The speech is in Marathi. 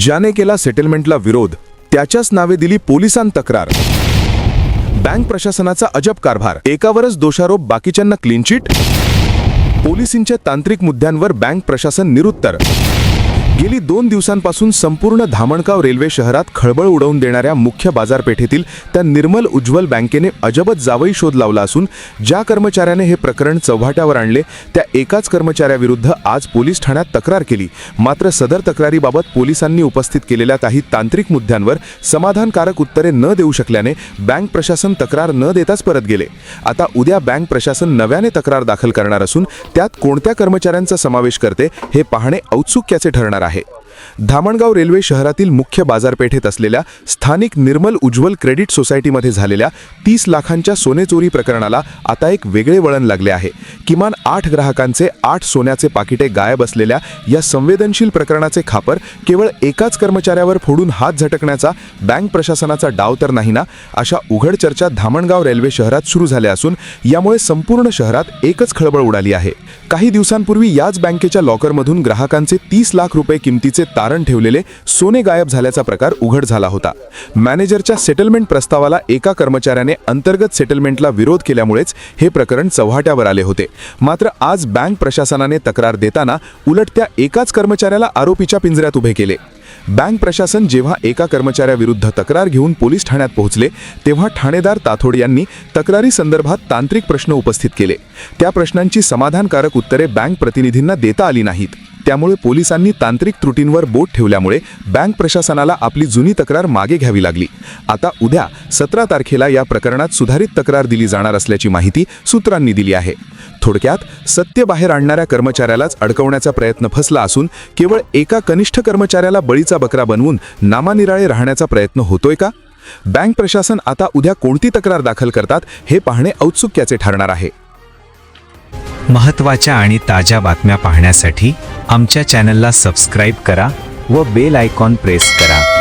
ज्याने केला सेटलमेंटला विरोध त्याच्याच नावे दिली पोलिसांत तक्रार. बँक प्रशासनाचा अजब कारभार एकावरच दोषारोप बाकीच्यांना क्लीन चिट पोलिसींच्या तांत्रिक मुद्द्यांवर बँक प्रशासन निरुत्तर. गेली दोन दिवसांपासून संपूर्ण धामणगाव रेल्वे शहरात खळबळ उडवून देणाऱ्या मुख्य बाजारपेठेतील त्या निर्मल उज्ज्वल बँकेने अजबच जावई शोध लावला असून ज्या कर्मचाऱ्याने हे प्रकरण चव्हाट्यावर आणले त्या एकाच कर्मचाऱ्याविरुद्ध आज पोलीस ठाण्यात तक्रार केली. मात्र सदर तक्रारीबाबत पोलिसांनी उपस्थित केलेल्या काही तांत्रिक मुद्द्यांवर समाधानकारक उत्तरे न देऊ शकल्याने बँक प्रशासन तक्रार न देताच परत गेले. आता उद्या बँक प्रशासन नव्याने तक्रार दाखल करणार असून त्यात कोणत्या कर्मचाऱ्यांचा समावेश करते हे पाहणे औत्सुक्याचे ठरणार आहे. mensaje. धामणगाव रेल्वे शहरातील मुख्य बाजारपेठेत असलेल्या स्थानिक निर्मल उज्ज्वल क्रेडिट सोसायटीमध्ये झालेल्या तीस लाखांच्या सोनेचोरी प्रकरणाला आता एक वेगळे वळण लागले आहे. किमान आठ ग्राहकांचे आठ सोन्याचे पाकिटे गायब असलेल्या या संवेदनशील प्रकरणाचे खापर केवळ एकाच कर्मचाऱ्यावर फोडून हात झटकण्याचा बँक प्रशासनाचा डाव तर नाही ना अशा उघड चर्चा धामणगाव रेल्वे शहरात सुरू झाल्या असून यामुळे संपूर्ण शहरात एकच खळबळ उडाली आहे. काही दिवसांपूर्वी याच बँकेच्या लॉकरमधून ग्राहकांचे तीस लाख रुपये किमतीचे तारण ठेवलेले सोने गायब झाल्याचा प्रकार उघड झाला होता. मॅनेजरच्या सेटलमेंट प्रस्तावाला एका कर्मचाऱ्याने अंतर्गत सेटलमेंटला विरोध केल्यामुळेच हे प्रकरण चव्हाट्यावर आले होते. मात्र आज बँक प्रशासनाने तक्रार देताना उलट त्या एकाच कर्मचाऱ्याला आरोपीच्या पिंजऱ्यात उभे केले. बँक प्रशासन जेव्हा एका कर्मचाऱ्याविरुद्ध तक्रार घेऊन पोलीस ठाण्यात पोहोचले तेव्हा ठाणेदार ताथोड यांनी तक्रारी संदर्भात तांत्रिक प्रश्न उपस्थित केले. त्या प्रश्नांची समाधानकारक उत्तरे बँक प्रतिनिधींना देता आली नाहीत. त्यामुळे पोलिसांनी तांत्रिक त्रुटींवर बोट ठेवल्यामुळे बँक प्रशासनाला आपली जुनी तक्रार मागे घ्यावी लागली. आता उद्या सतरा तारखेला या प्रकरणात सुधारित तक्रार दिली जाणार असल्याची माहिती सूत्रांनी दिली आहे. थोडक्यात सत्य बाहेर आणणाऱ्या कर्मचाऱ्यालाच अडकवण्याचा प्रयत्न फसला असून केवळ एका कनिष्ठ कर्मचाऱ्याला बळीचा बकरा बनवून नामानिराळे राहण्याचा प्रयत्न होतोय का? बँक प्रशासन आता उद्या कोणती तक्रार दाखल करतात हे पाहणे औत्सुक्याचे ठरणार आहे. महत्त्वाच्या आणि ताज्या बातम्या पाहण्यासाठी आमच्या चॅनलला सबस्क्राईब करा व बेल आयकॉन प्रेस करा.